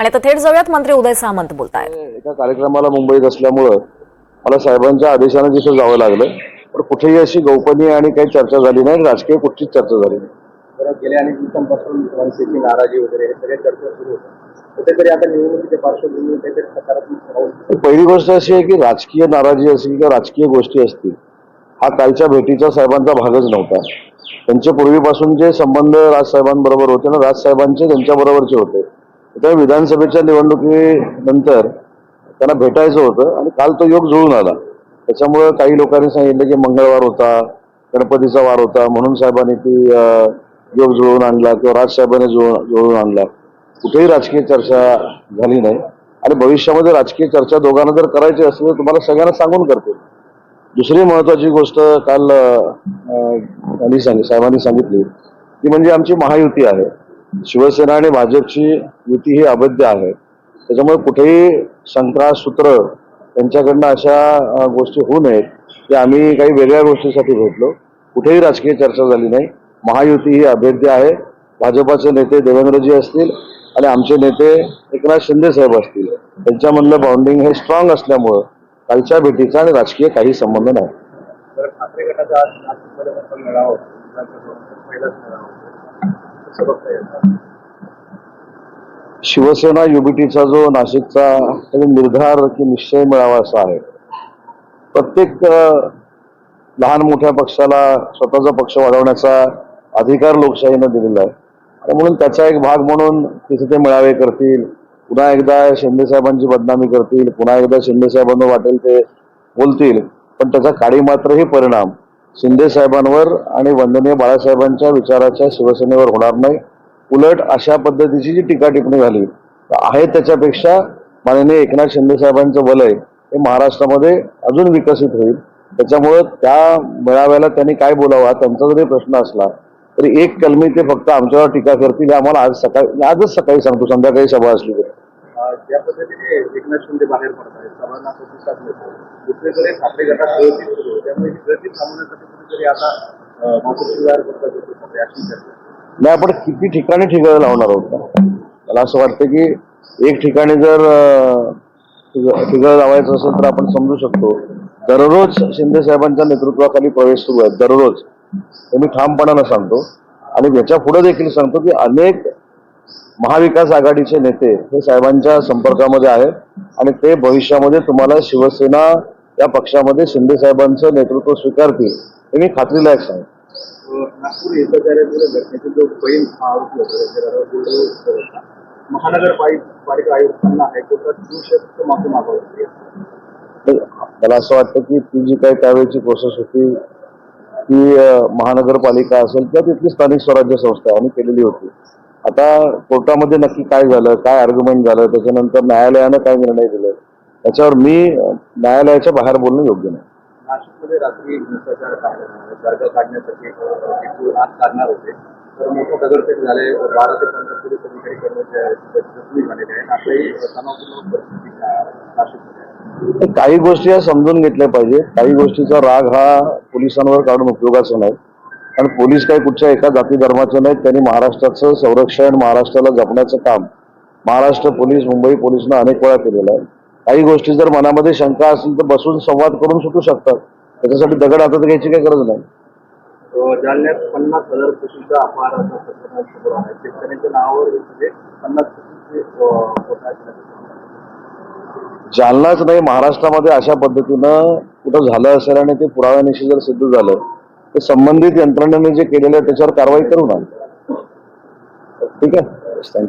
आणि आता थेट जाऊयात मंत्री उदय सामंत बोलतायत. एका कार्यक्रमाला मुंबईत असल्यामुळं मला साहेबांच्या आदेशानं तिथं जावं लागलं. पण कुठेही अशी गोपनीय आणि काही चर्चा झाली नाही राजकीय कुठचीच चर्चा झाली नाही. गेल्या अनेक दिवसांपासून मनसेची नाराजी वगैरे हे सगळ्या चर्चा सुरू होत्या कुठेतरी आता निवडणुकीच्या पार्श्वभूमीवर काहीतरी सकारात्मक पाऊल तर पहिली गोष्ट अशी आहे की राजकीय नाराजी असेल किंवा राजकीय गोष्टी असतील हा कालच्या भेटीचा साहेबांचा भागच नव्हता. त्यांचे पूर्वीपासून जे संबंध राजसाहेबांबरोबर होते ना राजसाहेबांचे त्यांच्याबरोबरचे होते. त्या विधानसभेच्या निवडणुकीनंतर त्यांना भेटायचं होतं आणि काल तो योग जुळून आला. त्याच्यामुळं काही लोकांनी सांगितलं की मंगळवार होता गणपतीचा वार होता म्हणून साहेबांनी ती योग जुळवून आणला किंवा राजसाहेबांनी जुळून जुळवून आणला. कुठेही राजकीय चर्चा झाली नाही. आणि भविष्यामध्ये राजकीय चर्चा दोघांना जर करायची असेल तर तुम्हाला सगळ्यांना सांगून करतो दुसरी महत्वाची गोष्ट काल अं, साहेबांनी सांगितली ती म्हणजे आमची महायुती आहे. शिवसेना आणि भाजपची युती ही अबद्ध आहे. त्याच्यामुळे कुठेही शंका सूत्र त्यांच्याकडनं अशा गोष्टी होऊ नयेत की आम्ही काही वेगळ्या गोष्टीसाठी भेटलो. कुठेही राजकीय चर्चा झाली नाही. महायुती ही अभेद्य आहे. भाजपाचे नेते देवेंद्रजी असतील आणि आमचे नेते एकनाथ शिंदे साहेब असतील. त्यांच्यामधलं बाउंडिंग हे स्ट्रॉंग असल्यामुळं कालच्या भेटीचा आणि राजकीय काही संबंध नाही. कसं बघता शिवसेना युबीटीचा जो नाशिकचा निर्धार की निश्चय मिळावा असा आहे. प्रत्येक लहान मोठ्या पक्षाला स्वतःचा पक्ष वाढवण्याचा अधिकार लोकशाहीनं दिलेला आहे. म्हणून त्याचा एक भाग म्हणून तिथे ते मेळावे करतील पुन्हा एकदा शिंदे साहेबांची बदनामी करतील पुन्हा एकदा शिंदे साहेबांना वाटेल ते बोलतील पण त्याचा काडी मात्रही परिणाम शिंदे साहेबांवर आणि वंदनीय बाळासाहेबांच्या विचाराच्या शिवसेनेवर होणार नाही. उलट अशा पद्धतीची जी टीका टिप्पणी झाली आहे त्याच्यापेक्षा माननीय एकनाथ शिंदे साहेबांचं वलय हे महाराष्ट्रामध्ये अजून विकसित होईल. त्याच्यामुळं त्या मेळाव्याला त्यांनी काय बोलावा त्यांचा जरी प्रश्न असला तरी एक कलमी ते फक्त आमच्यावर टीका करतील आम्हाला आज सकाळी आजच सकाळी सांगतो संध्याकाळी सभा असली तरी. ज्या पद्धतीने एकनाथ शिंदे बाहेर पडत आहेत प्रतिसाद मिळतो दुसरीकडे ठाकरे गटात गळती सुरू त्यामुळे गळती थांबवण्यासाठी आता नाही आपण किती ठिकाणी ठिकाणी लावणार आहोत? मला असं वाटतं की एक ठिकाणी जर ठिकाण ठिगळ लावायचं असेल तर आपण समजू शकतो. दररोज शिंदे साहेबांच्या नेतृत्वाखाली प्रवेश सुरू आहे दररोज. हे मी ठामपणानं सांगतो. आणि याच्यापुढे देखील सांगतो की अनेक महाविकास आघाडीचे नेते हे साहेबांच्या संपर्कामध्ये आहेत आणि ते भविष्यामध्ये तुम्हाला शिवसेना या पक्षामध्ये शिंदे साहेबांचं नेतृत्व स्वीकारतील. मी खात्रीलायक सांगतो अं, नागपूर हिंसाचाराच्या घटनेचा जो बैल आरोपी होता त्याच्यावर गुंडळून होता. महानगरपालिका आयुक्तांना हायकोर्टात दुसष्ट माफी मागावी लागली तर मला असं वाटतं की ती जी काही त्यावेळेची प्रोसेस होती ती महानगरपालिका असेल किंवा तिथली स्थानिक स्वराज्य संस्था यांनी केलेली होती. आता कोर्टामध्ये नक्की काय झालं काय आर्ग्युमेंट झालं त्याच्यानंतर न्यायालयानं काय निर्णय दिले त्याच्यावर मी न्यायालयाच्या बाहेर बोलणं योग्य नाही. मध्ये रात्री हिंसाचार काढण्यात काढण्यासाठी एक आज काढणार होते. तर मोठं दगडफेक झाले बारा ते पंधरा पोलीस अधिकारी कर्मचारी जखमी झालेले आहेत आताही तणावपूर्ण परिस्थिती ना- नाशिकमध्ये काही गोष्टी या समजून घेतल्या पाहिजे काही गोष्टीचा राग हा पोलिसांवर काढून उपयोगाचा नाही. कारण पोलीस काही कुठच्या एका जाती धर्माचे नाहीत. त्यांनी महाराष्ट्राचं संरक्षण महाराष्ट्राला जपण्याचं काम महाराष्ट्र पोलीस मुंबई पोलिसनं अनेक वेळा केलेलं आहे. काही गोष्टी जर मनामध्ये शंका असतील तर बसून संवाद करून सुटू शकतात. त्याच्यासाठी दगड हातात घ्यायची काही गरज नाही जालन्यात पन्नास हजार कोटीचा शेतकऱ्यांच्या नावावर. जालनाच नाही महाराष्ट्रामध्ये अशा पद्धतीनं कुठं झालं असेल आणि ते पुराव्यानिशी जर सिद्ध झालं तर संबंधित यंत्रणेने जे केलेलं आहे त्याच्यावर कारवाई करू ना ठीक आहे.